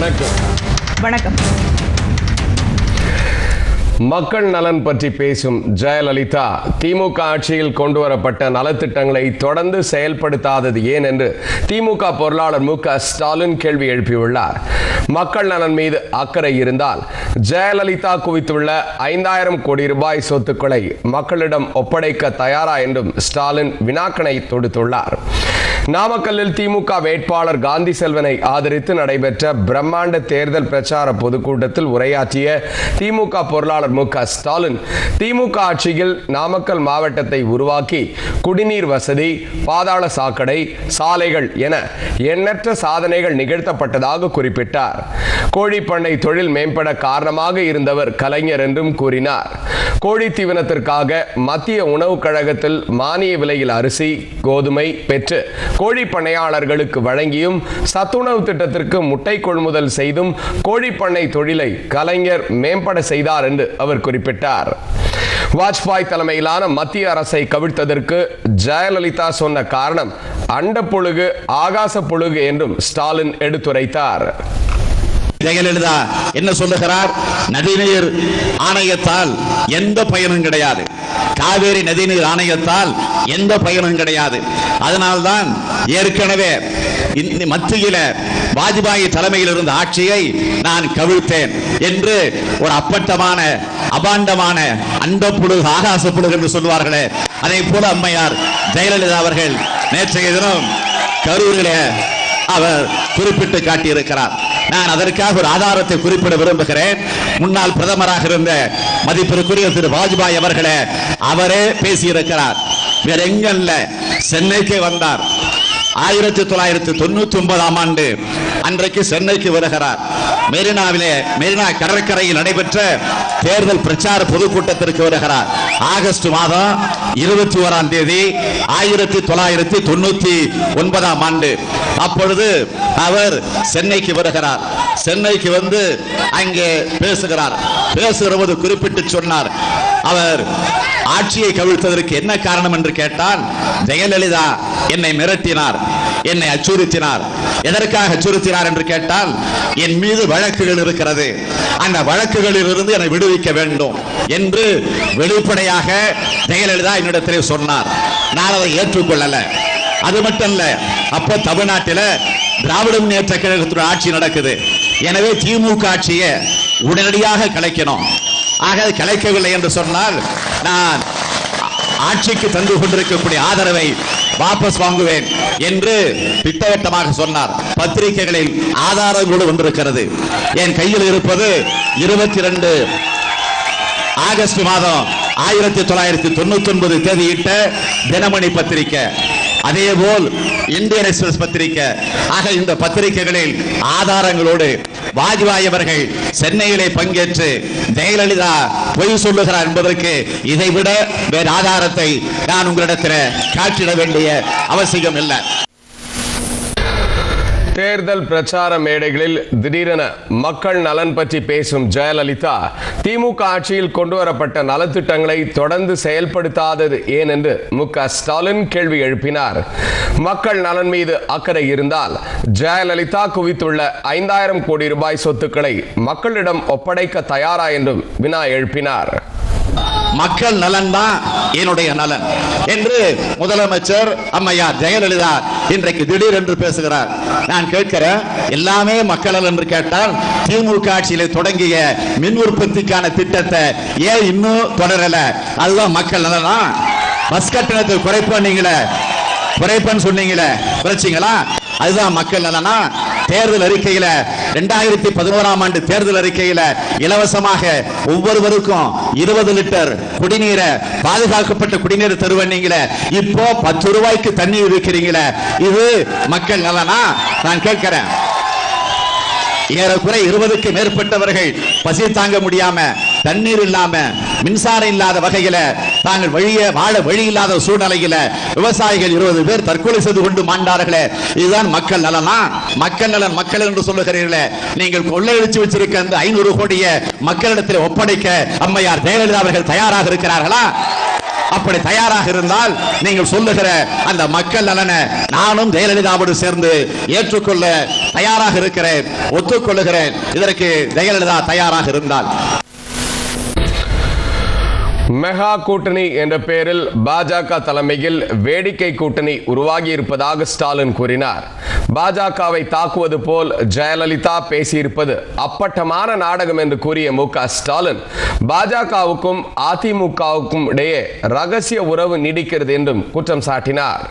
வணக்கம். வணக்கம். மக்கள் நலன் பற்றி பேசும் ஜெயலலிதா திமுக ஆட்சியில் கொண்டு வரப்பட்ட நலத்திட்டங்களை தொடர்ந்து செயல்படுத்தாதது ஏன் என்று திமுக பொருளாளர் மு ஸ்டாலின் கேள்வி எழுப்பியுள்ளார். மக்கள் நலன் மீது அக்கறை இருந்தால் ஜெயலலிதா குவித்துள்ள ஐந்தாயிரம் கோடி ரூபாய் சொத்துக்களை மக்களிடம் ஒப்படைக்க தயாரா என்றும் ஸ்டாலின் வினாக்கணை தொடுத்துள்ளார். நாமக்கல்லில் திமுக வேட்பாளர் காந்தி செல்வனை ஆதரித்து நடைபெற்ற பிரம்மாண்ட தேர்தல் பிரச்சார பொதுக்கூட்டத்தில் உரையாற்றிய திமுக பொருளாளர் மு ஸ்டாலின் திமுக ஆட்சியில் நாமக்கல் மாவட்டத்தை உருவாக்கி குடிநீர் வசதி பாதாள சாக்கடை சாலைகள் என எண்ணற்ற சாதனைகள் நிகழ்த்தப்பட்டதாக குறிப்பிட்டார். கோழிப்பண்ணை தொழில் மேம்பட காரணமாக இருந்தவர் கலைஞர் என்றும் கூறினார். கோழி தீவனத்திற்காக மத்திய உணவுக் கழகத்தில் மானிய விலையில் அரிசி கோதுமை பெற்று கோழி பண்ணையாளர்களுக்கு வழங்கியும் சத்துணவு திட்டத்திற்கு முட்டை கொள்முதல் செய்தும் கோழிப்பண்ணை தொழிலை கலைஞர் மேம்பட செய்தார் என்று அவர் குறிப்பிட்டார். வாஜ்பாய் தலைமையிலான மத்திய அரசை கவிழ்த்ததற்கு ஜெயலலிதா சொன்ன காரணம் அண்ட புழுகு ஆகாச புழுகு என்றும் ஸ்டாலின் எடுத்துரைத்தார். ஜெயலலிதா என்ன சொல்லுகிறார்? நதிநீர் ஆணையத்தால் எந்த பயனும் கிடையாது. காவேரி நதிநீர் ஆணையத்தால் எந்த பயனும் கிடையாது. அதனால்தான் ஏற்கனவே மத்தியில வாஜ்பாய் தலைமையில் இருந்த ஆட்சியை நான் கவிழ்த்தேன் என்று ஒரு அப்பட்டமான அபாண்டமான அண்ட புழுகு ஆகாச புழுகு என்று சொல்வார்களே அதே போல அம்மையார் ஜெயலலிதா அவர்கள் நேற்றைய தினம் கரூரில் அவர் குறிப்பிட்டு காட்டியிருக்கிறார். நான் அதற்காக ஒரு ஆதாரத்தை குறிப்பிட விரும்புகிறேன். முன்னாள் பிரதமராக இருந்த மதிப்பிற்குரிய திரு வாஜ்பாய் அவர்களே அவரே பேசியிருக்கிறார். வேற எங்கல்ல சென்னைக்கு வந்தார். ஆயிரத்தி தொள்ளாயிரத்தி தொண்ணூத்தி ஒன்பதாம் ஆண்டு அன்றைக்கு சென்னைக்கு வருகிறார். மெரினாவிலே மெரினா கடற்கரையில் நடைபெற்ற தேர்தல் பிரச்சார பொதுக்கூட்டத்திற்கு வருகிறார். ஆகஸ்ட் மாதம் இருபத்தி ஓராம் தேதி ஆயிரத்தி தொள்ளாயிரத்தி தொண்ணூத்தி ஒன்பதாம் ஆண்டு அப்பொழுது அவர் சென்னைக்கு வருகிறார். சென்னைக்கு வந்து அங்கே பேசுகிறார். பேசுகிற போது குறிப்பிட்டு சொன்னார் அவர் ஆட்சியை கவிழ்த்ததற்கு என்ன காரணம் என்று கேட்டால் ஜெயலலிதா என்னை மிரட்டினார் என்னை அச்சுறுத்தினார். எதற்காக அச்சுறுத்தினார் என்று கேட்டால் என் மீது வழக்குகள் இருக்கிறது. அந்த வழக்குகளில் இருந்து என்னை விடுவிக்க வேண்டும் என்று வெளிப்படையாக ஜெயலலிதா என்னிடத்திலே சொன்னார். நான் அதை ஏற்றுக்கொள்ளல. அது மட்டும் இல்ல அப்ப தமிழ்நாட்டில திராவிட முன்னேற்ற கழகத்துடைய ஆட்சி நடக்குது. எனவே திமுக ஆட்சியை உடனடியாக கலைக்கணும். ஆக கலைக்கவில்லை என்று சொன்னால் நான் ஆட்சிக்கு தந்து கொண்டிருக்கக்கூடிய ஆதரவை வாபஸ் வாங்குவேன் என்று திட்டவட்டமாக சொன்னார். பத்திரிகைகளில் ஆதாரங்களோடு வந்திருக்கிறது. என் கையில் இருப்பது இருபத்தி ரெண்டு ஆகஸ்ட் மாதம் ஆயிரத்தி தொள்ளாயிரத்தி தொண்ணூத்தி ஒன்பது தேதியிட்ட தினமணி பத்திரிகை அதே போல் இந்தியன் எக்ஸ்பிரஸ் பத்திரிகை ஆக இந்த பத்திரிகைகளில் ஆதாரங்களோடு வாஜ்பாய் அவர்கள் சென்னையிலே பங்கேற்று ஜெயலலிதா பொய் சொல்லுகிறார் என்பதற்கு இதைவிட வேறு ஆதாரத்தை நான் உங்களிடத்தில் காட்டிட வேண்டிய அவசியம் இல்லை தேர்தல் பிரச்சார மேடைகளில் திடீரென மக்கள் நலன் பற்றி பேசும் ஜெயலலிதா திமுக ஆட்சியில் கொண்டு வரப்பட்ட நலத்திட்டங்களை தொடர்ந்து செயல்படுத்தாதது ஏன் என்று மு ஸ்டாலின் கேள்வி எழுப்பினார். மக்கள் நலன் மீது அக்கறை இருந்தால் ஜெயலலிதா குவித்துள்ள ஐந்தாயிரம் கோடி ரூபாய் சொத்துக்களை மக்களிடம் ஒப்படைக்க தயாரா என்றும் வினா எழுப்பினார். மக்கள் நலன் தான் என்னுடைய நலன் என்று முதலமைச்சர் அம்மையார் ஜெயலலிதா இன்றைக்கு திடீர் என்று பேசுகிறார். நான் கேட்கிறேன் எல்லாமே மக்கள் நலன் என்று கேட்டால் திமுக ஆட்சியில தொடங்கிய மின் உற்பத்திக்கான திட்டத்தை ஏன் இன்னும் தொடரல? அதுதான் மக்கள் நலனா பஸ் கட்டணத்தை குறைப்போம் நீங்களே குறைப்பன்னு சொன்னீங்களே குறைச்சிங்களா? அதுதான் மக்கள் நலனா? தேர்தல் அறிக்கையில ரெண்டாயிரத்தி பதினோராம் ஆண்டு தேர்தல் அறிக்கையில இலவசமாக ஒவ்வொருவருக்கும் இருபது லிட்டர் குடிநீரை பாதுகாக்கப்பட்ட குடிநீர் தருவீங்களே இப்போ பத்து ரூபாய்க்கு தண்ணீர் இருக்கிறீங்களே இது மக்கள் நலனா? நான் கேட்கிறேன். ஏறக்குறை இருபதுக்கு மேற்பட்டவர்கள் பசி தாங்க முடியாம தண்ணீர் இல்லாம மின்சாரம் இல்லாத வகையில தாங்கள் வழிய வாழ வழி இல்லாத சூழ்நிலையில விவசாயிகள் இருபது பேர் தற்கொலை செய்து கொண்டு மாண்டார்களே. இதுதான் மக்கள் நலனா? மக்கள் நலன் மக்கள் என்று சொல்லுகிறீர்களே. நீங்கள் கொள்ளையடிச்சு வச்சிருக்க அந்த ஐநூறு கோடிய மக்களிடத்தில் ஒப்படைக்க அம்மையார் ஜெயலலிதா அவர்கள் தயாராக இருக்கிறார்களா? அப்படி தயாராக இருந்தால் நீங்கள் சொல்லுகிற அந்த மக்கள் நலனை நானும் ஜெயலலிதாவோடு சேர்ந்து ஏற்றுக்கொள்ள தயாராக இருக்கிறேன் ஒத்துக்கொள்ளுகிறேன். இதற்கு ஜெயலலிதா தயாராக இருந்தால் மெகா கூட்டணி என்ற பெயரில் பாஜக தலைமையில் வேடிக்கை கூட்டணி உருவாகி இருப்பதாக ஸ்டாலின் கூறினார். பாஜகவை தாக்குவது போல் ஜெயலலிதா பேசியிருப்பது அப்பட்டமான நாடகம் என்று கூறிய மு க ஸ்டாலின் பாஜகவுக்கும் அதிமுகவுக்கும் இடையே ரகசிய உறவு நீடிக்கிறது என்றும் குற்றம் சாட்டினார்.